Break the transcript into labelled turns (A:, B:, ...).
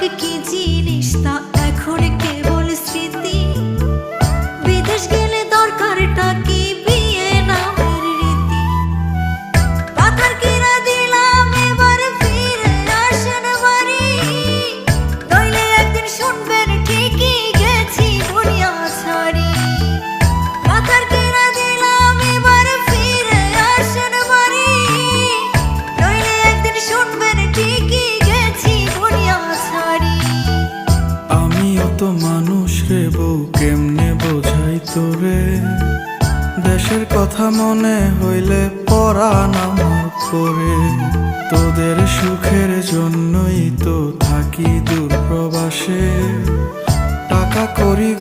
A: কি জিনিস তা বউ, কেমনে বোঝাই তোরে? দেশের কথা মনে হইলে পরাণ আমার করে তোদের সুখের জন্যই তো থাকি দূর প্রবাসে টাকা করি